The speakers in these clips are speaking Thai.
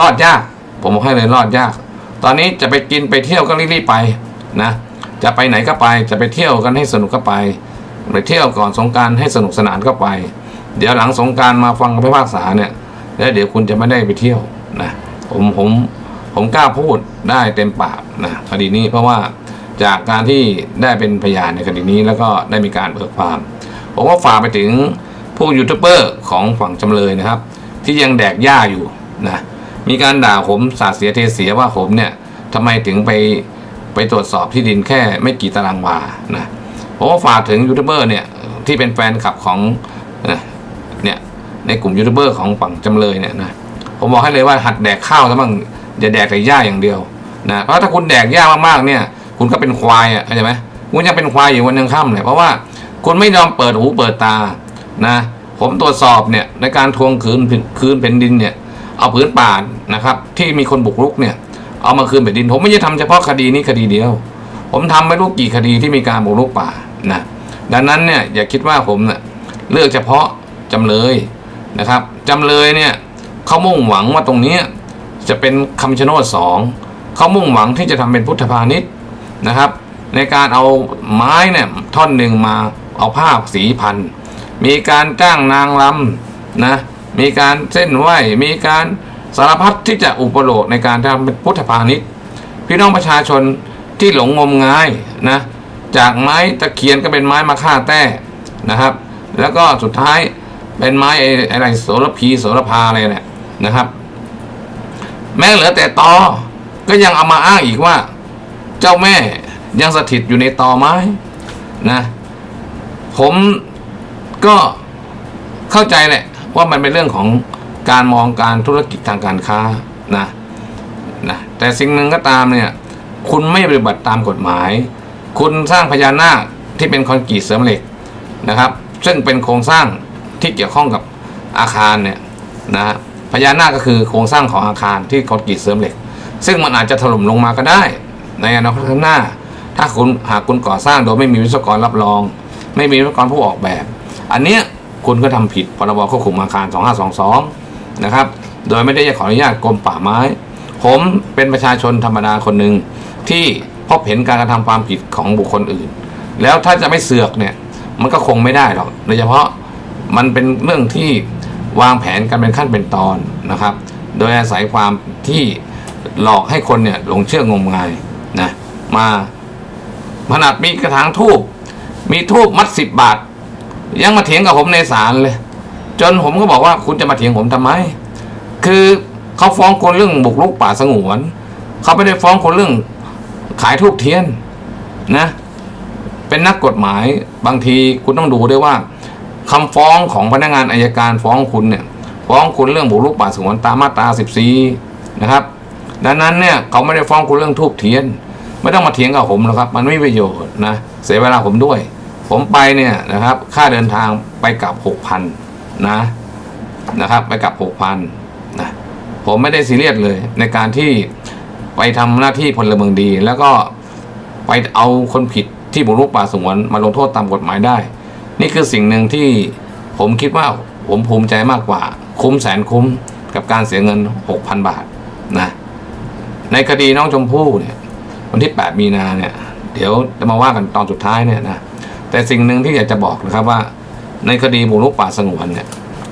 รอดยาก ผมบอกให้เลยรอดยาก ตอนนี้จะไปกินไปเที่ยวก็รีบๆไปนะจะไปไหนก็ไปจะไปเที่ยวกันให้สนุกก็ไปไปเที่ยวก่อนสงการให้สนุกสนานก็ไป เดี๋ยวหลังสงการมาฟังคำพิพากษาเนี่ยแล้วเดี๋ยวคุณจะไม่ได้ไปเที่ยวนะผมผมผมกล้าพูดได้เต็มปากนะคดีนี้เพราะว่าจากการที่ได้เป็นพยานในคดีนี้แล้วก็ได้มีการเบิกความ ผมก็ฝากไปถึงผู้ยูทูบเบอร์ของฝั่งจำเลยนะครับ ที่ยังแดกหญ้าอยู่นะ มีการด่าผมสาเสียเทเสียว่าผมเนี่ยทำไมถึงไปไปตรวจสอบที่ดินแค่ไม่กี่ตารางวานะผมก็ฝากถึงยูทูบเบอร์เนี่ยที่เป็นแฟนคลับของเนี่ยในกลุ่มยูทูบเบอร์ของฝั่งจำเลยเนี่ยนะผมบอกให้เลยว่าหัดแดกข้าวซะบ้างอย่าแดกแต่หญ้าอย่างเดียวนะเพราะถ้าคุณแดกหญ้ามากๆเนี่ยคุณก็เป็นควายอะเข้าใจไหมคุณยังเป็นควายอยู่วันยังค่ำเลยเพราะว่าคุณไม่ยอมเปิดหูเปิดตานะผมตรวจสอบเนี่ยในการทวงคืนคืนแผ่นดินเนี่ย เอาผืนป่านะครับ ที่มีคนบุกรุกเนี่ย เอามาคืนแผ่นดิน ผมไม่ใช่ทำเฉพาะคดีนี้คดีเดียว ผมทำไม่รู้กี่คดีที่มีการบุกรุกป่านะดังนั้นเนี่ยอย่าคิดว่าผมเนะ่ยเลือกเฉพาะจำเลยนะครับจำเลยเนี่ยเขามุ่งหวังว่าตรงนี้จะเป็นคำชะโนดสองเขามุ่งหวังที่จะทำเป็นพุทธพาณิชย์นะครับ ในการเอาไม้เนี่ยท่อนหนึ่งมาเอาผ้าสีพันมีการจ้างนางรำนะ มีการเส้นไหวมีการสารพัดที่จะอุปโลกในการทำเป็นพุทธพาณิชย์ พี่น้องประชาชนที่หลงงมงายนะจากไม้ตะเคียนก็เป็นไม้มาฆ่าแต้นะครับ แล้วก็สุดท้ายเป็นไม้ไอ้อะไรโสระพีโสระพาอะไรเนี่ยนะครับ แม้เหลือแต่ตอก็ยังเอามาอ้างอีกว่า เจ้าแม่ยังสถิตอยู่ในตอไม้นะ ผมก็เข้าใจแหละ ว่ามันเป็นเรื่องของการมองการธุรกิจทางการค้านะนะแต่สิ่งหนึ่งก็ตามเนี่ยคุณไม่ปฏิบัติตามกฎหมาย คุณสร้างพญานาคที่เป็นคอนกรีตเสริมเหล็กนะครับ ซึ่งเป็นโครงสร้างที่เกี่ยวข้องกับอาคารเนี่ยนะพญานาคก็คือโครงสร้างของอาคารที่คอนกรีตเสริมเหล็ก ซึ่งมันอาจจะถล่มลงมาก็ได้ ในอนาคตข้างหน้า ถ้าคุณหากคุณก่อสร้างโดยไม่มีวิศวกรรับรอง ไม่มีวิศวกรผู้ออกแบบ อันเนี้ย คุณก็ทำผิดพรบควบคุมอาคาร 2522 นะครับ โดยไม่ได้ขออนุญาตกรมป่าไม้ ผมเป็นประชาชนธรรมดาคนหนึ่งที่พบเห็นการกระทำความผิดของบุคคลอื่น แล้วถ้าจะไม่เสือกเนี่ย มันก็คงไม่ได้หรอก โดยเฉพาะมันเป็นเรื่องที่วางแผนกันเป็นขั้นเป็นตอนนะครับ โดยอาศัยความที่หลอกให้คนเนี่ยหลงเชื่องมงายนะ มาขนาดมีกระถางทูบมีทูบมัดสิบบาท ยังมาเถียงกับผมในศาลเลย จนผมก็บอกว่าคุณจะมาเถียงผมทำไม คือเขาฟ้องคนเรื่องบุกรุกป่าสงวนเขาไม่ได้ฟ้องคนเรื่องขายทูบเทียนนะ เป็นนักกฎหมายบางทีคุณต้องดูด้วยว่าคำฟ้องของพนักงานอายการฟ้องคุณเนี่ย ฟ้องคุณเรื่องบุกรุกป่าสงวนตามมาตรา14นะครับ ดังนั้นเนี่ยเขาไม่ได้ฟ้องคุณเรื่องทูบเทียน ไม่ต้องมาเถียงกับผมหรอกครับ มันไม่ประโยชน์นะ เสียเวลาผมด้วย ผมไปเนี่ยนะครับ ค่าเดินทางไปกลับหกพันนะนะครับ ไปกลับหกพันนะผมไม่ได้ซีเรียสเลย ในการที่ไปทำหน้าที่พลเมืองดี แล้วก็ไปเอาคนผิดที่บุกรุกป่าสงวนมาลงโทษตามกฎหมายได้ นี่คือสิ่งหนึ่งที่ผมคิดว่าผมภูมิใจมากกว่า คุ้มแสนคุ้มกับการเสียเงิน 6,000 บาทนะในคดีน้องชมพู่เนี่ยวันที่ 8 มีนาเนี่ย เดี๋ยวจะมาว่ากันตอนสุดท้ายเนี่ยนะ แต่สิ่งหนึ่งที่อยากจะบอกนะครับว่า ในคดีบุกรุกป่าสงวนเนี่ย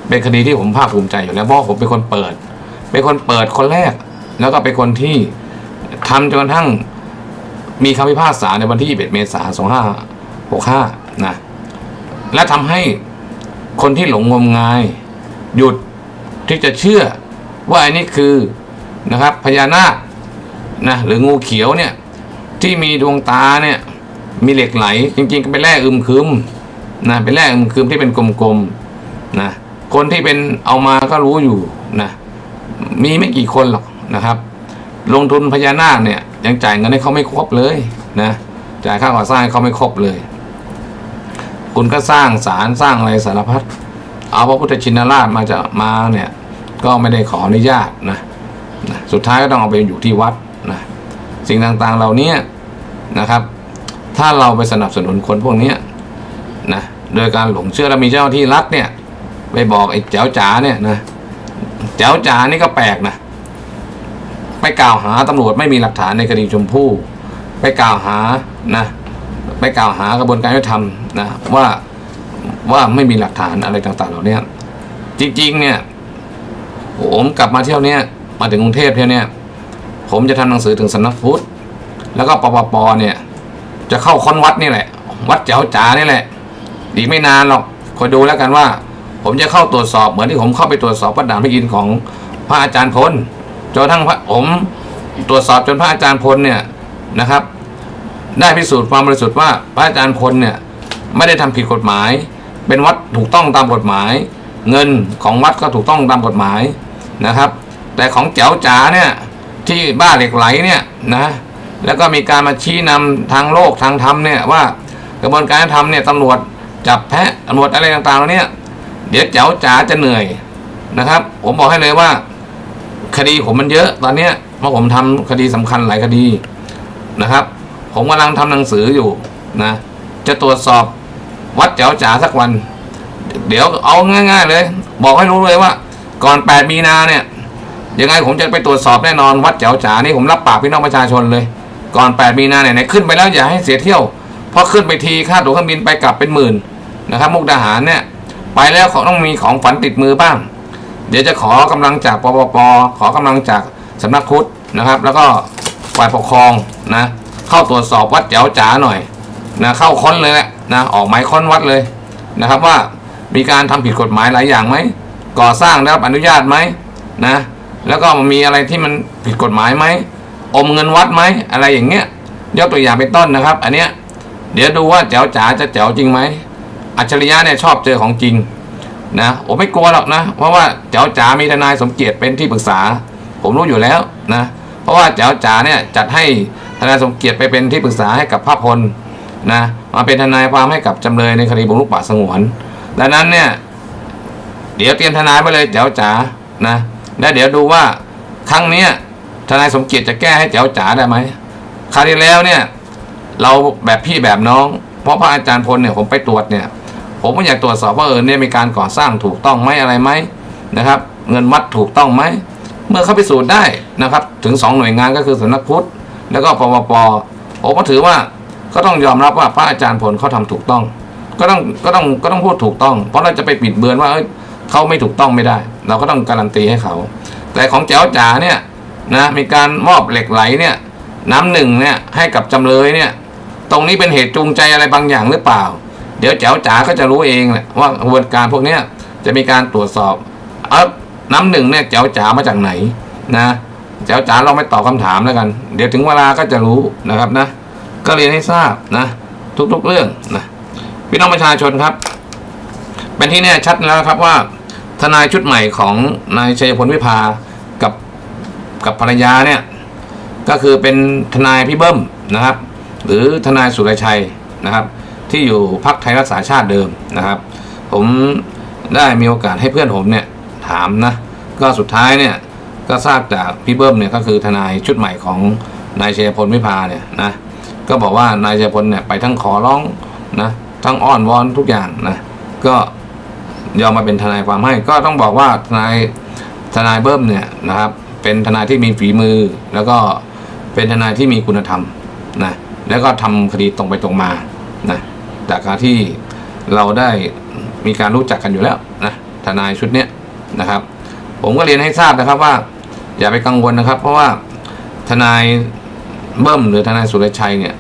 เป็นคดีที่ผมภาคภูมิใจอยู่แล้วเพราะผมเป็นคนเปิด เป็นคนเปิดคนแรก แล้วก็เป็นคนที่ทำจนกระทั่งมีคำพิพากษาในวันที่ 21 เมษายน 2565 นะ และทำให้คนที่หลงงมงาย หยุดที่จะเชื่อว่าอันนี้คือนะครับพญานาคนะหรืองูเขียวเนี่ย ที่มีดวงตาเนี่ย มีเหล็กไหล จริงๆก็เป็นแร่อึมครึมนะเป็นแร่อึมครึมที่เป็นกลมๆนะคนที่เป็นเอามาก็รู้อยู่นะมีไม่กี่คนหรอกนะครับ ลงทุนพญานาคเนี่ย ยังจ่ายเงินให้เขาไม่ครบเลยนะจ่ายค่าก่อสร้างให้เขาไม่ครบเลย คุณก็สร้างศาลสร้างอะไรสารพัดเอาพระพุทธชินราชมาจะมาเนี่ย ก็ไม่ได้ขออนุญาตนะนะสุดท้ายก็ต้องเอาไปอยู่ที่วัดนะสิ่งต่างๆเหล่านี้นะครับ ถ้าเราไปสนับสนุนคนพวกนี้นะโดยการหลงเชื่อแล้วมีเจ้าหน้าที่รัฐเนี่ยไปบอกไอ้แจ๋วจ๋าเนี่ยนะแจ๋วจ๋านี่ก็แปลกนะไปกล่าวหาตำรวจไม่มีหลักฐานในคดีชมพู่ไปกล่าวหานะไปกล่าวหากระบวนการยุติธรรมนะว่าว่าไม่มีหลักฐานอะไรต่างๆเหล่านี้จริงๆเนี่ยผมกลับมาเที่ยวเนี้ยมาถึงกรุงเทพเที่ยวเนี้ยผมจะทำหนังสือถึงสำนักพุทธแล้วก็ปปปเนี่ย จะเข้าค้นวัดนี่แหละ วัดเจ้าจ๋านี่แหละ อีกไม่นานหรอกคอยดูแล้วกันว่า ผมจะเข้าตรวจสอบเหมือนที่ผมเข้าไปตรวจสอบพระด่านพระอินทร์ของพระอาจารย์พลจนทั่งพระผมตรวจสอบจนพระอาจารย์พลเนี่ยนะครับ ได้พิสูจน์ความบริสุทธิ์ว่าพระอาจารย์พลเนี่ยไม่ได้ทำผิดกฎหมาย เป็นวัดถูกต้องตามกฎหมาย เงินของวัดก็ถูกต้องตามกฎหมายนะครับ แต่ของแจ๋วจ๋าเนี่ยที่บ้าเหล็กไหลเนี่ยนะ แล้วก็มีการมาชี้นำทางโลกทางธรรมเนี่ยว่ากระบวนการทำเนี่ยตำรวจจับแพะตำรวจอะไรต่างๆเหล่านี้เดี๋ยวแจ๋วจ๋าจะเหนื่อยนะครับ ผมบอกให้เลยว่า คดีผมมันเยอะตอนเนี้ยเพราะผมทำคดีสำคัญหลายคดีนะครับ ผมกำลังทำหนังสืออยู่นะจะตรวจสอบวัดแจ๋วจ๋าสักวัน เดี๋ยวเอาง่าย ๆ เลย บอกให้รู้เลยว่า ก่อน8มีนาเนี่ยยังไงผมจะไปตรวจสอบแน่นอนวัดแจ๋วจ๋านี่ผมรับปากพี่น้องประชาชนเลย ก่อน 8 มีนาเนี่ยไหนขึ้นไปแล้วอย่าให้เสียเที่ยวเพราะขึ้นไปทีค่าตั๋วเครื่องบินไปกลับเป็นหมื่นนะครับมุกดาหารเนี่ยไปแล้วเขาต้องมีของฝันติดมือบ้าง เดี๋ยวจะขอกำลังจากปปปขอกำลังจากสำนักพุทธนะครับ แล้วก็ฝ่ายปกครองนะเข้าตรวจสอบวัดแจ๋วจ๋าหน่อยนะเข้าค้นเลยแหละนะออกหมายค้นวัดเลยนะครับว่ามีการทำผิดกฎหมายหลายอย่างไหมก่อสร้างได้รับอนุญาตไหมนะแล้วก็มีอะไรที่มันผิดกฎหมายไหม อมเงินวัดไหมอะไรอย่างเงี้ยยกตัวอย่างเป็นต้นนะครับ อันเนี้ยเดี๋ยวดูว่าแจ๋วจ๋าจะแจ๋วจริงไหมอัจฉริยะเนี่ยชอบเจอของจริงนะผมไม่กลัวหรอกนะ เพราะว่าเจ้าจ๋ามีทนายสมเกียรติเป็นที่ปรึกษา ผมรู้อยู่แล้วนะเพราะว่าเจ้าจ๋าเนี่ยจัดให้ทนายสมเกียรติไปเป็นที่ปรึกษาให้กับพระพลนะมาเป็นทนายความให้กับจำเลยในคดีบุกรุกป่าสงวนดังนั้นเนี่ยเดี๋ยวเตรียมทนายไปเลยเจ้าจ๋านะแล้วเดี๋ยวดูว่าครั้งเนี้ย ทนายสมเกียรติจะแก้ให้เจ้าจ๋าได้ไหมคราวที่แล้วเนี่ย เราแบบพี่แบบน้อง เพราะพระอาจารย์พลเนี่ยผมไปตรวจเนี่ย ผมก็อยากตรวจสอบว่าเออเนี่ยมีการก่อสร้างถูกต้องไหมอะไรไหมนะครับ เงินวัดถูกต้องไหมเมื่อเขาพิสูจน์ได้นะครับ ถึงสองหน่วยงานก็คือสำนักพุทธแล้วก็ปปปผมก็ถือว่าก็ต้องยอมรับว่าพระอาจารย์ผลเขาทำถูกต้อง ก็ต้องก็ต้องก็ต้องพูดถูกต้อง เพราะเราจะไปปิดเบือนว่าเเขาไม่ถูกต้องไม่ได้ เราก็ต้องการันตีให้เขา แต่ของแจ๋วจ๋าเนี่ย นะมีการมอบเหล็กไหลเนี่ยน้ำหนึ่งเนี่ยให้กับจำเลยเนี่ย ตรงนี้เป็นเหตุจูงใจอะไรบางอย่างหรือเปล่า เดี๋ยวแจ๋วจ๋าก็จะรู้เองแหละว่ากระบวนการพวกนี้จะมีการตรวจสอบเออน้ำหนึ่งเนี่ยแจ๋วจ๋ามาจากไหนนะแจ๋วจ๋าเราไม่ตอบคำถามแล้วกัน เดี๋ยวถึงเวลาก็จะรู้นะครับนะ ก็เรียนให้ทราบนะ ทุกๆเรื่องนะพี่น้องประชาชนครับ เป็นที่แน่ชัดแล้วครับว่า ทนายชุดใหม่ของนายชัยพลวิภา กับภรรยาเนี่ยก็คือเป็นทนายพี่เบิ้มนะครับ หรือทนายสุรชัยนะครับ ที่อยู่พักไทยรักษาชาติเดิมนะครับ ผมได้มีโอกาสให้เพื่อนผมเนี่ยถามนะก็สุดท้ายเนี่ยก็ทราบจากพี่เบิ้มเนี่ยก็คือทนายชุดใหม่ของนายเชยพลวิภาเนี่ยนะก็บอกว่านายเชยพลเนี่ยไปทั้งขอร้องนะทั้งอ้อนวอนทุกอย่างนะก็ยอมมาเป็นทนายความให้ก็ต้องบอกว่าทนายทนายเบิ้มเนี่ยนะครับ เป็นทนายที่มีฝีมือ แล้วก็เป็นทนายที่มีคุณธรรมนะแล้วก็ทำคดีตรงไปตรงมานะจากการที่เราได้มีการรู้จักกันอยู่แล้วนะทนายชุดเนี้ยนะครับ ผมก็เรียนให้ทราบนะครับว่า อย่าไปกังวลนะครับ เพราะว่าทนายเบิ้มหรือทนายสุรชัยเนี่ย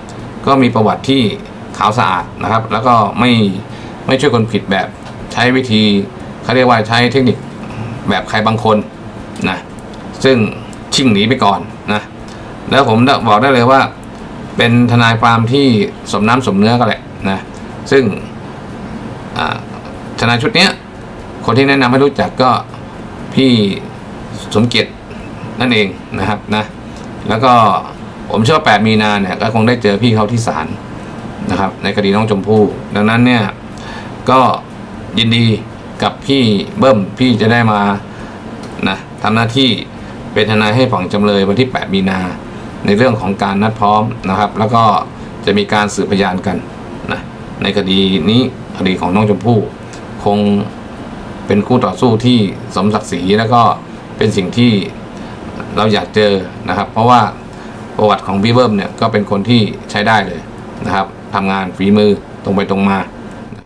ก็มีประวัติที่ขาวสะอาดนะครับ แล้วก็ไม่ไม่ช่วยคนผิดแบบใช้วิธีเขาเรียกว่าใช้เทคนิคแบบใครบางคนนะ ซึ่งชิ่งหนีไปก่อนนะแล้วผมบอกได้เลยว่า เป็นทนายความที่สมน้ำสมเนื้อกันแหละนะซึ่งทนายชุดนี้คนที่แนะนำให้รู้จักก็พี่สมเกียรตินั่นเองนะครับนะแล้วก็ผมเชื่อว่า8มีนาเนี่ยก็คงได้เจอพี่เขาที่ศาลนะครับ ในคดีน้องชมพู่ดังนั้นเนี่ยก็ยินดีกับพี่เบิ้มพี่จะได้มานะทำหน้าที่ เป็นทนายให้ฝั่งจำเลยวันที่ 8 มีนา ในเรื่องของการนัดพร้อมนะครับ แล้วก็จะมีการสืบพยานกันนะในคดีนี้คดีของน้องชมพู่คงเป็นคู่ต่อสู้ที่สมศักดิ์ศรีแล้วก็เป็นสิ่งที่เราอยากเจอนะครับ เพราะว่าประวัติของพี่เบิ้มเนี่ยก็เป็นคนที่ใช้ได้เลยนะครับทำงานฝีมือตรงไปตรงมา